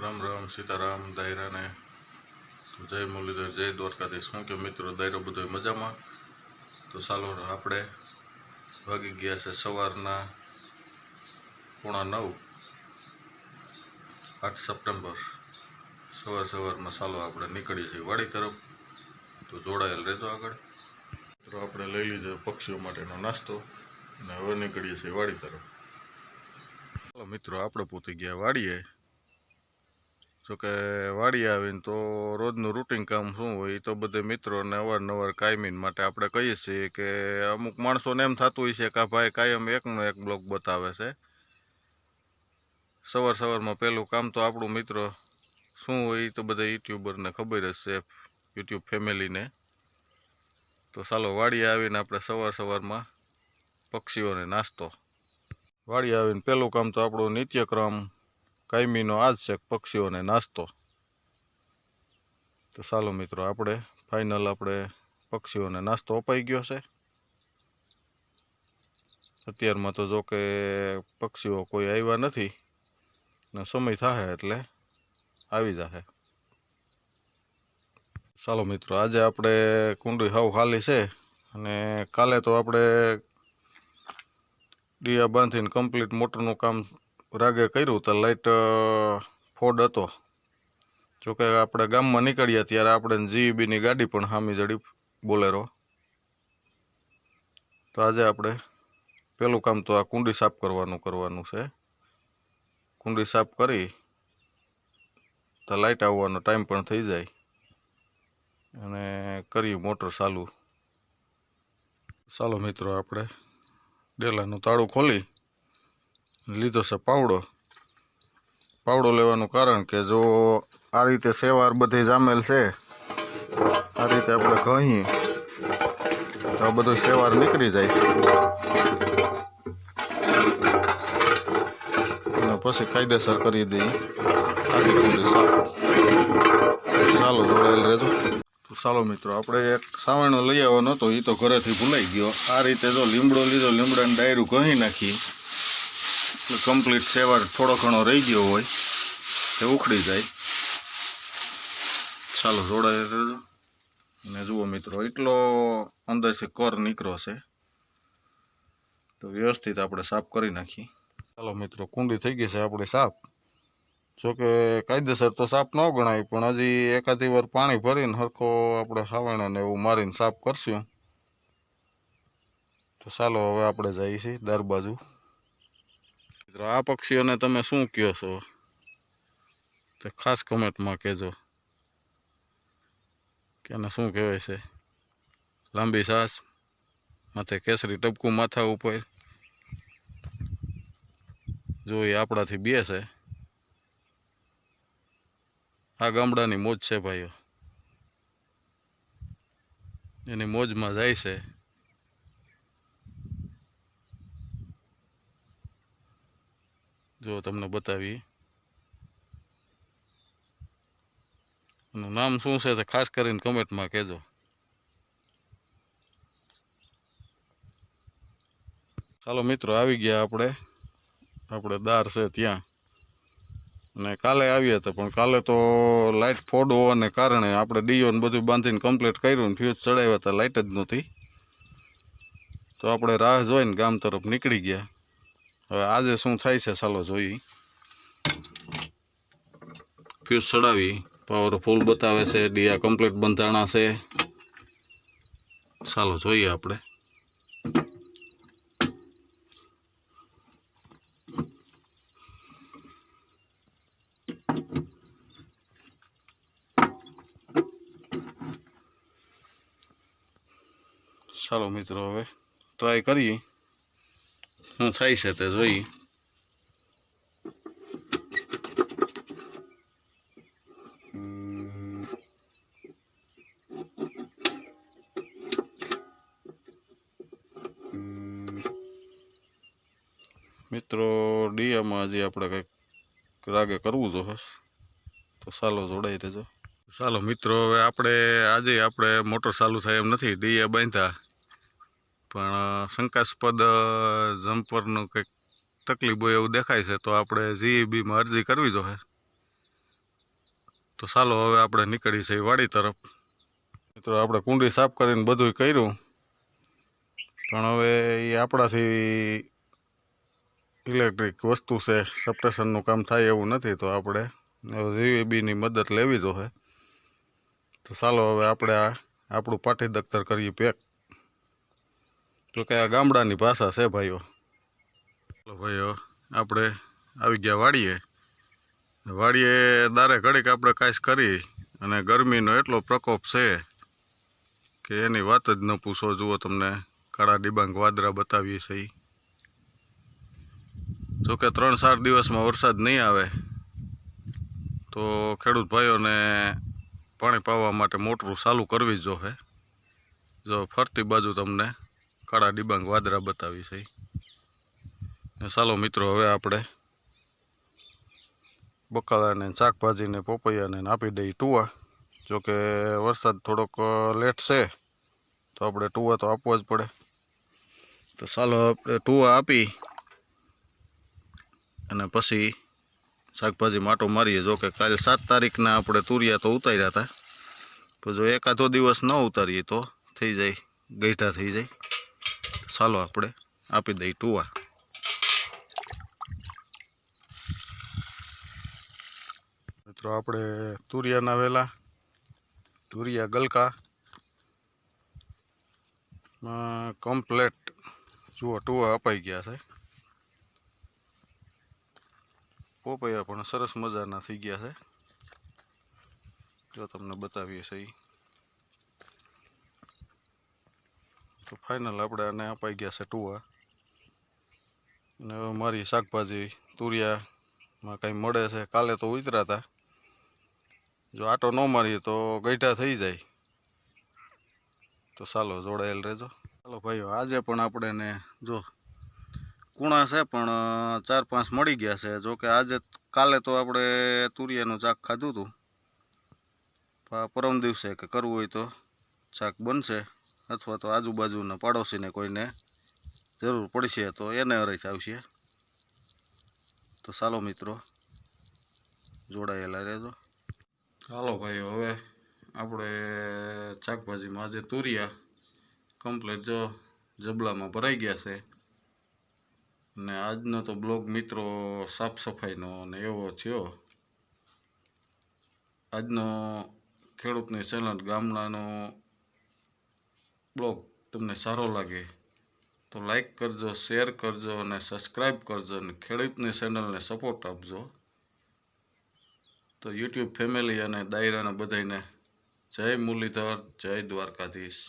રામ રામ, સીતારામ, દાયરાને. જય મુરલીધર, જય દ્વારકાધીશ. શું કે મિત્રો, દાયરો બધો મજામાં? તો ચાલો આપણે વાગી ગયા છે સવારના પોણા નવ, આઠ સપ્ટેમ્બર. સવાર સવારમાં ચાલો આપણે નીકળીએ છીએ વાડી તરફ. તો જોડાયેલ રહેતો આગળ. તો આપણે લઈ લીધો પક્ષીઓ માટેનો નાસ્તો અને હવે નીકળીએ છીએ વાડી તરફ. ચાલો મિત્રો, આપણે પોતે ગયા વાડીએ. જોકે વાડી આવીને તો રોજનું રૂટિન કામ શું હોય એ તો બધે મિત્રોને અવારનવાર કાયમીન માટે આપણે કહીએ છીએ કે અમુક માણસોને એમ થતું હોય છે કે ભાઈ કાયમ એકનો એક બ્લોગ બતાવે છે. સવાર સવારમાં પહેલું કામ તો આપણું મિત્રો શું હોય એ તો બધા યુટ્યુબરને ખબર જ છે, યુટ્યુબ ફેમિલીને. તો ચાલો વાડી આવીને આપણે સવાર સવારમાં પક્ષીઓને નાસ્તો. વાડી આવીને પહેલું કામ તો આપણું નિત્યક્રમ કાયમીનો આ જ છે પક્ષીઓને નાસ્તો. તો ચાલો મિત્રો, આપણે ફાઇનલ આપણે પક્ષીઓને નાસ્તો અપાઈ ગયો છે. અત્યારમાં તો જો કે પક્ષીઓ કોઈ આવ્યા નથી ને સમય થાય એટલે આવી જશે ચાલો મિત્રો, આજે આપણે કુંડી હાવ ખાલી છે અને કાલે તો આપણે ડીયા બાંધીને કમ્પ્લીટ મોટરનું કામ રાગે કર્યું તો લાઇટ ફોડ હતો. જોકે આપણે ગામમાં નીકળ્યા ત્યારે આપણે જીઈબીની ગાડી પણ હામી જડી બોલેરો. તો આજે આપણે પહેલું કામ તો આ કુંડી સાફ કરવાનું કરવાનું છે. કુંડી સાફ કરી તો લાઇટ આવવાનો ટાઈમ પણ થઈ જાય. અને કર્યું મોટર ચાલુ. ચાલો મિત્રો, આપણે ડેલાનું તાળું ખોલી. લીધો છે પાવડો. પાવડો લેવાનું કારણ કે જો આ રીતે સેવાર બધી જામેલ છે, આ રીતે આપણે કહીએ તો આ બધું સેવાર નીકળી જાય. અને પછી કાયદેસર કરી દઈએ. સાફ ચાલો જોડાયેલ રહેજો. ચાલો મિત્રો, આપણે એક સાવણો લઈ આવવાનો હતો એ તો ઘરેથી ભૂલાઈ ગયો. આ રીતે જો લીમડો લીધો, લીમડાને ડાયરું કહી નાખી. એટલે કમ્પ્લીટ સેવર થોડો ઘણો રહી ગયો હોય તે ઉખડી જાય. ચાલો જોડાઈ રહેજો. અને જુઓ મિત્રો, એટલો અંદરથી કર નીકળો છે. તો વ્યવસ્થિત આપણે સાફ કરી નાખીએ. ચાલો મિત્રો, કુંડી થઈ ગઈ છે આપણે સાફ. જોકે કાયદેસર તો સાફ ન ગણાય, પણ હજી એકાદી વાર પાણી ભરીને હરખો આપણે હાવણાને એવું મારીને સાફ કરશું. તો ચાલો હવે આપણે જઈએ છીએ દર બાજુ. મિત્રો, આ પક્ષીઓને તમે શું કહો છો? તે ખાસ કમેન્ટમાં કહેજો. કે એને શું કહેવાય છે? લાંબી સાસ, માથે કેસરી, ટપકું માથા ઉપર. જો એ આપણાથી બે છે આ ગામડાની મોજ છે ભાઈઓ. એની મોજમાં જાય છે. જો તમને બતાવી. એનું નામ શું છે ખાસ કરીને કમેન્ટમાં કહેજો. ચાલો મિત્રો, આવી ગયા આપણે. આપણે દાર છે ત્યાં. અને કાલે આવ્યા હતા પણ કાલે તો લાઇટ ફોડ હોવાને કારણે આપણે ડીઓને બધું બાંધીને કમ્પ્લીટ કર્યું ને ફ્યુઝ ચડાવ્યા હતા લાઇટ જ નહોતી. તો આપણે રાહ જોઈને ગામ તરફ નીકળી ગયા. હવે આજે શું થાય છે ચાલો જોઈએ. ફ્યુઝ ચડાવી પાવર ફૂલ બતાવે છે ડીયા કમ્પ્લીટ બંધાણા છે. ચાલો જોઈએ આપણે. ચાલો મિત્રો, હવે ટ્રાય કરીએ. શું થાય છે તે જોઈએ મિત્રો, ડીયામાં હજી આપણે કંઈક રાગે કરવું જોઈએ. તો ચાલો જોડાઈ રહેજો. ચાલો મિત્રો, હવે આપણે આજે આપણે મોટર ચાલુ થાય એમ નથી. ડીએ બાંધ્યા. પણ શંકાસ્પદ જમ્પરનું કંઈક તકલીફ હોય એવું દેખાય છે, તો આપણે જીઈબીમાં અરજી કરવી જોઈએ તો ચાલો હવે આપણે નીકળી છે વાડી તરફ. મિત્રો, આપણે કુંડી સાફ કરીને બધું કર્યું. પણ હવે એ આપણાથી ઇલેક્ટ્રિક વસ્તુ છે, સપ્રેશનનું કામ થાય એવું નથી, તો આપણે જીવીબીની મદદ લેવી જોઈએ તો ચાલો હવે આપણે આ, આપણું પાટી દખ્તર કરીએ પેક. તો કે આ ગામડાની ભાષા છે, ભાઈઓ. ચાલો, ભાઈઓ, આપણે આવી ગયા વાડીએ. વાડીએ દારે ઘડીક આપણે કાંઈ કરી અને ગરમીનો એટલો પ્રકોપ છે કે એની વાત જ ન પૂછો. જુઓ તમને કાળા ડિબાંગ વાદળા બતાવીએ છે. જો કે ત્રણ ચાર દિવસમાં વરસાદ નહીં આવે, તો ખેડૂત ભાઈઓને પાણી પાવા માટે મોટરું ચાલુ કરવી જ જોશે જો ફરતી બાજુ તમને કાળા ડિબાંગ વાદળા બતાવી છે. ચાલો મિત્રો, હવે આપણે બકાલાને, શાકભાજીને, પોપૈયાને આપી દઈએ ટુવા. જોકે વરસાદ થોડોક લેટ છે, તો આપણે ટુવા તો આપવો જ પડે. તો ચાલો આપણે ટુવા આપી અને પછી શાકભાજી માટો મારીએ. જો કે કાલે સાત તારીખના આપણે તુરિયા તો ઉતાર્યા હતા. પણ જો એકાદો દિવસ ન ઉતારીએ તો થઈ જાય ગઈઠા થઈ જાય. ચાલો આપણે આપી દઈ ટુવા. મિત્રો, આપણે તુરિયાના વેલા, તુરિયા ગલકા કમ્પ્લેટ જુઓ, ટુવા અપાઈ ગયા છે. પોપૈયા પણ સરસ મજાના થઈ ગયા છે. જો તમને બતાવીએ છે તો ફાઇનલ આપણે આને અપાઈ ગયા છે ટુવા. અને હવે મારી શાકભાજી તુરિયામાં કાંઈ મળે છે. કાલે તો ઉતરાતા જો આટો ન મારીએ તો ગઈઠા થઈ જાય. તો ચાલો જોડાયેલ રહેજો. ચાલો ભાઈઓ, આજે પણ આપણે ને જો કુણા છે પણ ચાર પાંચ મળી ગયા છે. જો કે આજે કાલે તો આપણે તુરિયાનું ચાક ખાધું હતું પરમ દિવસે કે કરવું હોય તો ચાક બનશે. અથવા તો આજુબાજુના પાડોશીને કોઈને જરૂર પડશે તો એને અરજ આવશે તો ચાલો મિત્રો, જોડાયેલા રહેજો. ચાલો ભાઈઓ હવે આપણે શાકભાજીમાં આજે તુરિયા કમ્પ્લેટ જો જબલામાં ભરાઈ ગયા છે. ને આજનો તો બ્લોગ મિત્રો સાફ સફાઈનો અને એવો થયો. આજનો ખેડૂતની ચેનલ ગામડાનો બ્લોગ તમને સારો લાગે તો લાઈક કરજો શેર કરજો અને સબસ્ક્રાઈબ કરજો અને ખેડૂતની ચેનલને સપોર્ટ આપજો. તો યુટ્યુબ ફેમિલી અને દાયરાના બધાને જય મુરલીધર, જય દ્વારકાધીશ.